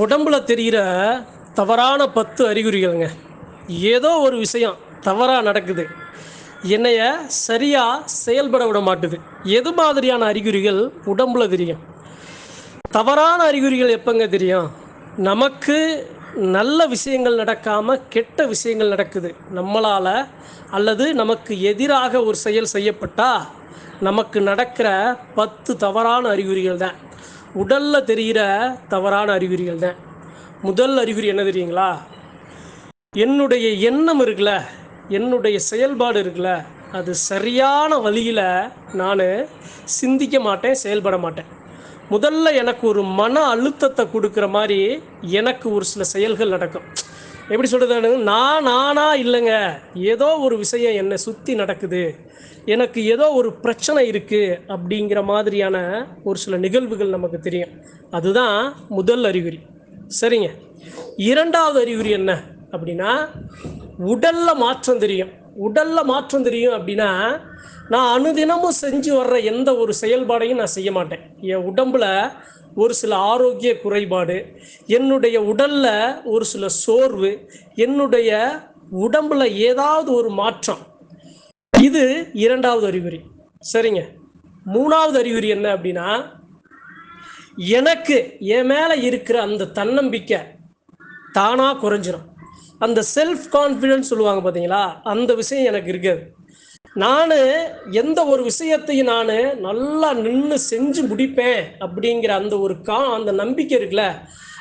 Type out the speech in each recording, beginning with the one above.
உடம்புல தெரிகிற தவறான பத்து அறிகுறிகள்ங்க. ஏதோ ஒரு விஷயம் தவறாக நடக்குது. என்னைய சரியாக செயல்பட விட மாட்டுது. எது மாதிரியான அறிகுறிகள் உடம்புல தெரியும்? தவறான அறிகுறிகள் எப்போங்க தெரியும்? நமக்கு நல்ல விஷயங்கள் நடக்காமல் கெட்ட விஷயங்கள் நடக்குது. நம்மளால் அல்லது நமக்கு எதிராக ஒரு செயல் செய்யப்பட்டால் நமக்கு நடக்கிற பத்து தவறான அறிகுறிகள் தான். உடலில் தெரிகிற தவறான அறிகுறிகள் தான் முதல் அறிகுறி என்ன தெரியுங்களா? என்னுடைய எண்ணம் இருக்குல்ல என்னுடைய செயல்பாடு இருக்குல்ல அது சரியான வழியில் நான் சிந்திக்க மாட்டேன் செயல்பட மாட்டேன். முதல்ல எனக்கு ஒரு மன அழுத்தத்தை கொடுக்குற மாதிரி எனக்கு ஒரு சில செயல்கள் நடக்கும். எப்படி சொல்கிறது நான் நானா இல்லைங்க. ஏதோ ஒரு விஷயம் என்னை சுற்றி நடக்குது. எனக்கு ஏதோ ஒரு பிரச்சனை இருக்குது அப்படிங்கிற மாதிரியான ஒரு சில நிகழ்வுகள் நமக்கு தெரியும். அதுதான் முதல் அறிகுறி. சரிங்க. இரண்டாவது அறிகுறி என்ன அப்படின்னா உடல்ல மாற்றம் தெரியும். உடலில் மாற்றம் தெரியும் அப்படின்னா நான் அனுதினமும் செஞ்சு வர்ற எந்த ஒரு செயல்பாடையும் நான் செய்ய மாட்டேன். என் உடம்பில் ஒரு சில ஆரோக்கிய குறைபாடு என்னுடைய உடல்ல ஒரு சில சோர்வு என்னுடைய உடம்புல ஏதாவது ஒரு மாற்றம். இது இரண்டாவது அறிகுறி. சரிங்க. மூணாவது அறிகுறி என்ன அப்படின்னா எனக்கு என் மேலே இருக்கிற அந்த தன்னம்பிக்கை தானாக குறைஞ்சிடும் அந்த செல்ஃப் கான்ஃபிடென்ஸ் சொல்லுவாங்க பார்த்தீங்களா அந்த விஷயம் எனக்கு இருக்காது. நான் எந்த ஒரு விஷயத்தையும் நான் நல்லா நின்று செஞ்சு முடிப்பேன் அப்படிங்கிற அந்த ஒரு கா அந்த நம்பிக்கை இருக்குல்ல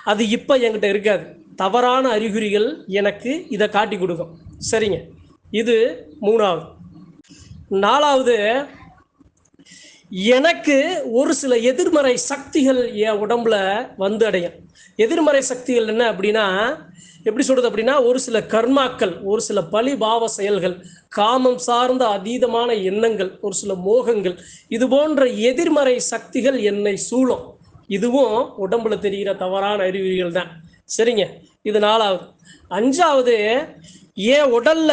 அது இப்போ என்கிட்ட இருக்காது. தவறான அறிகுறிகள் எனக்கு இதை காட்டி கொடுக்கும். சரிங்க. இது மூணாவது. நாலாவது எனக்கு ஒரு சில எதிர்மறை சக்திகள் என் உடம்புல வந்து அடையும். எதிர்மறை சக்திகள் என்ன அப்படின்னா எப்படி சொல்றது அப்படின்னா ஒரு சில கர்மாக்கள் ஒரு சில பழிபாவ செயல்கள் காமம் சார்ந்த அதீதமான எண்ணங்கள் ஒரு சில மோகங்கள் இது போன்ற எதிர்மறை சக்திகள் என்னை சூழும். இதுவும் உடம்புல தெரிகிற தவறான அறிகுறிகள் தான். சரிங்க இது நாலாவது. அஞ்சாவது என் உடல்ல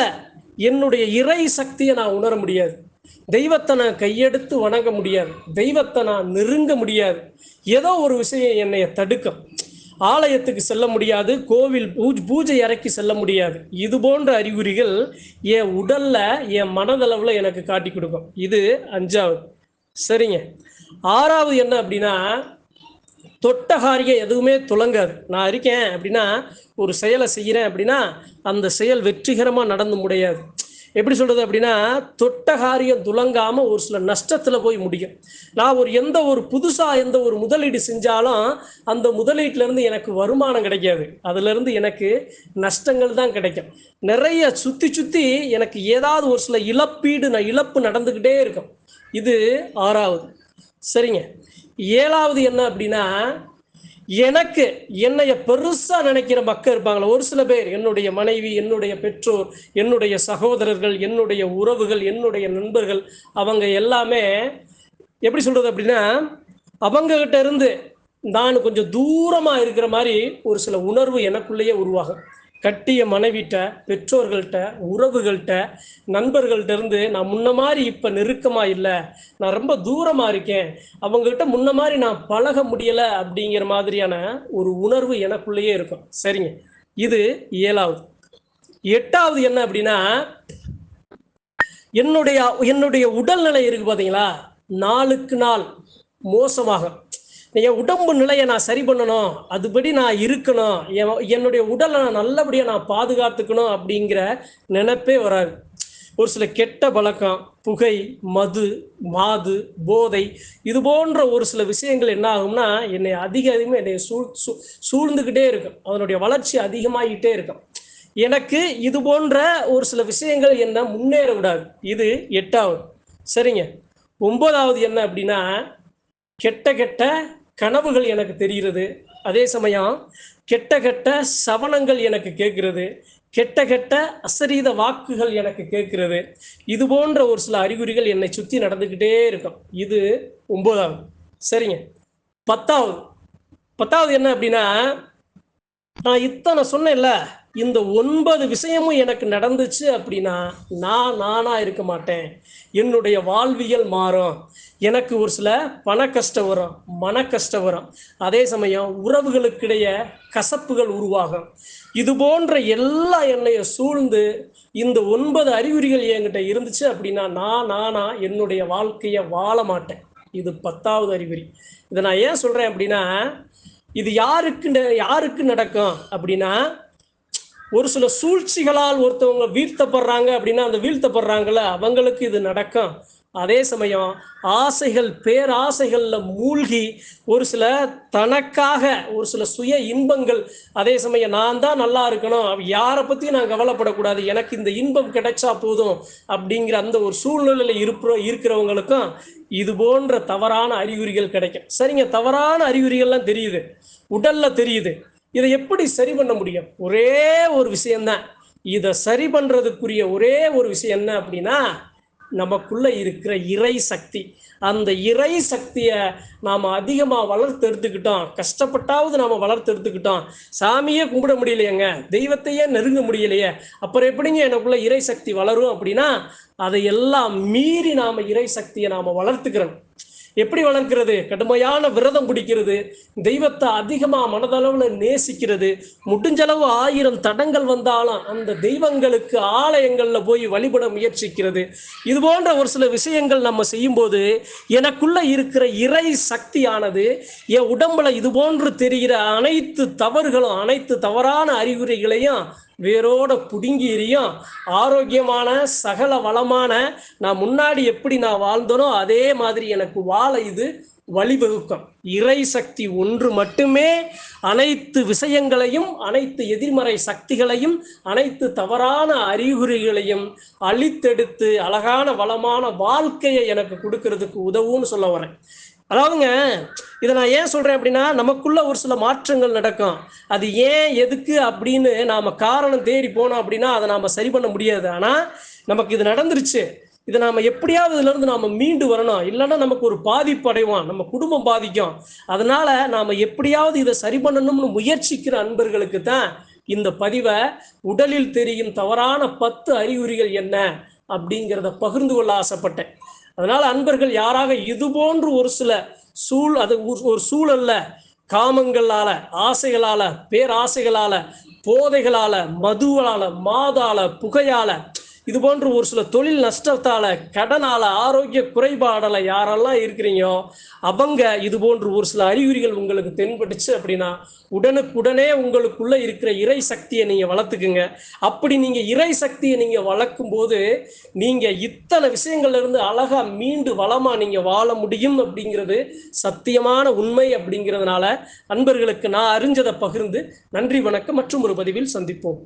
என்னுடைய இறை சக்தியை நான் உணர முடியாது. தெய்வத்தை நான் கையெடுத்து வணங்க முடியாது. தெய்வத்தை நான் நெருங்க முடியாது. ஏதோ ஒரு விஷயம் என்னைய தடுக்கும். ஆலயத்துக்கு செல்ல முடியாது. கோவில் பூஜ் பூஜை அறைக்கு செல்ல முடியாது. இது போன்ற அறிகுறிகள் என் உடல்ல என் மனதளவுல எனக்கு காட்டி கொடுக்கும். இது அஞ்சாவது. சரிங்க. ஆறாவது என்ன அப்படின்னா தொட்டகாரிய எதுவுமே துலங்காது நான் இருக்கேன் அப்படின்னா ஒரு செயலை செய்கிறேன் அப்படின்னா அந்த செயல் வெற்றிகரமாக நடந்து முடியாது. எப்படி சொல்கிறது அப்படின்னா தொட்ட காரியம் துலங்காமல் ஒரு சில நஷ்டத்தில் போய் முடியும். நான் ஒரு எந்த ஒரு புதுசாக எந்த ஒரு முதலீடு செஞ்சாலும் அந்த முதலீட்டிலேருந்து எனக்கு வருமானம் கிடைக்காது. அதுலேருந்து எனக்கு நஷ்டங்கள் தான் கிடைக்கும். நிறைய சுற்றி சுற்றி எனக்கு ஏதாவது ஒரு சில இழப்பீடு நான் இழப்பு நடந்துக்கிட்டே இருக்கும். இது ஆறாவது. சரிங்க. ஏழாவது என்ன அப்படின்னா எனக்கு என்னைய பெருசா நினைக்கிற மக்கள் இருப்பாங்களா ஒரு சில பேர் என்னுடைய மனைவி என்னுடைய பெற்றோர் என்னுடைய சகோதரர்கள் என்னுடைய உறவுகள் என்னுடைய நண்பர்கள் அவங்க எல்லாமே எப்படி சொல்றது அப்படின்னா அவங்க கிட்ட இருந்து நான் கொஞ்சம் தூரமா இருக்கிற மாதிரி ஒரு சில உணர்வு எனக்குள்ளேயே உருவாகும். கட்டிய மனைவிட்ட பெற்றோர்கள்ட்ட உறவுகள்கிட்ட நண்பர்கள்ட்ட இருந்து நான் முன்ன மாதிரி இப்போ நெருக்கமாக இல்லை. நான் ரொம்ப தூரமாக இருக்கேன். அவங்கள்ட்ட முன்ன மாதிரி நான் பழக முடியலை அப்படிங்கிற மாதிரியான ஒரு உணர்வு எனக்குள்ளேயே இருக்கும். சரிங்க. இது ஏழாவது. எட்டாவது என்ன அப்படின்னா என்னுடைய என்னுடைய உடல்நிலை இருக்கு பார்த்தீங்களா நாளுக்கு நாள் மோசமாகும் என் உடம்பு நிலையை நான் சரி பண்ணணும். அதுபடி நான் இருக்கணும். என் என்னுடைய உடலை நான் நல்லபடியாக நான் பாதுகாத்துக்கணும் அப்படிங்கிற நினைப்பே வராது. ஒரு சில கெட்ட பழக்கம் புகை மது மாது போதை இது போன்ற ஒரு சில விஷயங்கள் என்ன ஆகும்னா என்னை அதிக அதிகமாக என்னை சூழ் சூ சூழ்ந்துக்கிட்டே இருக்கும். அதனுடைய வளர்ச்சி அதிகமாகிட்டே இருக்கும். எனக்கு இது போன்ற ஒரு சில விஷயங்கள் என்ன முன்னேற விடாது இது எட்டாவது. சரிங்க. ஒன்பதாவது என்ன அப்படின்னா கெட்ட கெட்ட கனவுகள் எனக்கு தெரிகிறது. அதே சமயம் கெட்ட கெட்ட சவணங்கள் எனக்கு கேட்கிறது. கெட்ட கெட்ட அசரீத வாக்குகள் எனக்கு கேட்கிறது. இது போன்ற ஒரு சில அறிகுறிகள் என்னை சுற்றி நடந்துக்கிட்டே இருக்கும். இது ஒன்பதாவது சரிங்க. பத்தாவது. பத்தாவது என்ன அப்படின்னா நான் இத்தனை சொன்னேன்ல இந்த ஒன்பது விஷயமும் எனக்கு நடந்துச்சு அப்படின்னா நான் நானா இருக்க மாட்டேன். என்னுடைய வாழ்வியல் மாறும். எனக்கு ஒரு சில பண கஷ்டம் வரும் மன கஷ்டம் வரும். அதே சமயம் உறவுகளுக்கிடையே கசப்புகள் உருவாகும். இது போன்ற எல்லா என்னைய சூழ்ந்து இந்த ஒன்பது அறிகுறிகள் என்கிட்ட இருந்துச்சு அப்படின்னா நான் நானா என்னுடைய வாழ்க்கையை வாழ மாட்டேன். இது பத்தாவது அறிகுறி. இதை நான் ஏன் சொல்கிறேன் அப்படின்னா இது யாருக்கு ந- யாருக்கு நடக்கும் அப்படின்னா ஒரு சில சூழ்ச்சிகளால் ஒருத்தவங்க வீழ்த்தப்படுறாங்க அப்படின்னா அந்த வீழ்த்தப்படுறாங்கல்ல அவங்களுக்கு இது நடக்கும். அதே சமயம் ஆசைகள் பேராசைகளில் மூழ்கி ஒரு சில தனக்காக ஒரு சில சுய இன்பங்கள் அதே சமயம் நான் தான் நல்லா இருக்கணும் யாரை பற்றியும் நான் கவலைப்படக்கூடாது எனக்கு இந்த இன்பம் கிடைச்சா போதும் அப்படிங்கிற அந்த ஒரு சூழ்நிலையில் இருப்ப இருக்கிறவங்களுக்கும் இது போன்ற தவறான அறிகுறிகள் கிடைக்கும். சரிங்க தவறான அறிகுறிகள்லாம் தெரியுது. உடலில் தெரியுது. இதை எப்படி சரி பண்ண முடியும்? ஒரே ஒரு விஷயம்தான். இதை சரி பண்ணுறதுக்குரிய ஒரே ஒரு விஷயம் என்ன அப்படின்னா நமக்குள்ள இருக்கிற இறை சக்தி. அந்த இறை சக்தியை நாம் அதிகமாக வளர்த்து எடுத்துக்கிட்டோம். கஷ்டப்பட்டாவது நாம் வளர்த்து எடுத்துக்கிட்டோம். சாமியே கும்பிட முடியலையேங்க. தெய்வத்தையே நெருங்க முடியலையே. அப்புறம் எப்படிங்க எனக்குள்ள இறை சக்தி வளரும் அப்படின்னா அதை எல்லாம் மீறி நாம் இறை சக்தியை நாம் வளர்த்துக்கிறோம் எப்படி வளர்க்கிறது? கடுமையான விரதம் பிடிக்கிறது. தெய்வத்தை அதிகமாக மனதளவில் நேசிக்கிறது. முடிஞ்சளவு ஆயிரம் தடங்கள் வந்தாலும் அந்த தெய்வங்களுக்கு ஆலயங்களில் போய் வழிபட முயற்சிக்கிறது. இது போன்ற ஒரு சில விஷயங்கள் நம்ம செய்யும்போது எனக்குள்ள இருக்கிற இறை சக்தியானது என் உடம்புல இது போன்று தெரிகிற அனைத்து தவறுகளும் அனைத்து தவறான அறிகுறிகளையும் வேரோட புடுங்கி எறியும். ஆரோக்கியமான சகல வளமான நான் முன்னாடி எப்படி நான் வாழ்ந்தனோ அதே மாதிரி எனக்கு வாழ இது வழிவகுக்கும். இறை சக்தி ஒன்று மட்டுமே அனைத்து விஷயங்களையும் அனைத்து எதிர்மறை சக்திகளையும் அனைத்து தவறான அறிகுறிகளையும் அழித்தெடுத்து அழகான வளமான வாழ்க்கையை எனக்கு கொடுக்கறதுக்கு உதவும்னு சொல்ல வரேன். அதாவதுங்க இதை நான் ஏன் சொல்கிறேன் அப்படின்னா நமக்குள்ள ஒரு சில மாற்றங்கள் நடக்கும். அது ஏன் எதுக்கு அப்படின்னு நாம் காரணம் தேடி போனோம் அப்படின்னா அதை நாம் சரி பண்ண முடியாது. ஆனால் நமக்கு இது நடந்துருச்சு. இதை நாம் எப்படியாவது இதுலேருந்து நாம் மீண்டு வரணும். இல்லைன்னா நமக்கு ஒரு பாதிப்பு அடைவோம். நம்ம குடும்பம் பாதிக்கும். அதனால் நாம் எப்படியாவது இதை சரி பண்ணணும்னு முயற்சிக்கிற அன்பர்களுக்கு தான் இந்த பதிவை உடலில் தெரியும் தவறான பத்து அறிகுறிகள் என்ன அப்படிங்கிறத பகிர்ந்து கொள்ள ஆசைப்பட்டேன். அதனால அன்பர்கள் யாராக இது போன்று ஒரு சில சூழ் அது ஒரு- ஒரு சூழல்ல காமங்களால ஆசைகளால பேராசைகளால போதைகளால மதுவால மாதால புகையால இது போன்ற ஒரு சில தொழில் நஷ்டத்தால கடனால ஆரோக்கிய குறைபாடால யாரெல்லாம் இருக்கிறீங்களோ அவங்க இது போன்று ஒரு சில அறிகுறிகள் உங்களுக்கு தென்பட்டுச்சு அப்படின்னா உடனுக்குடனே உங்களுக்குள்ள இருக்கிற இறை சக்தியை நீங்க வளர்த்துக்குங்க. அப்படி நீங்க இறை சக்தியை நீங்க வளர்க்கும் போது நீங்க இத்தனை விஷயங்கள்ல இருந்து அழகா மீண்டு வளமா நீங்க வாழ முடியும் அப்படிங்கிறது சத்தியமான உண்மை அப்படிங்கிறதுனால அன்பர்களுக்கு நான் அறிஞ்சதை பகிர்ந்து நன்றி வணக்கம். மற்றும் ஒரு பதிவில் சந்திப்போம்.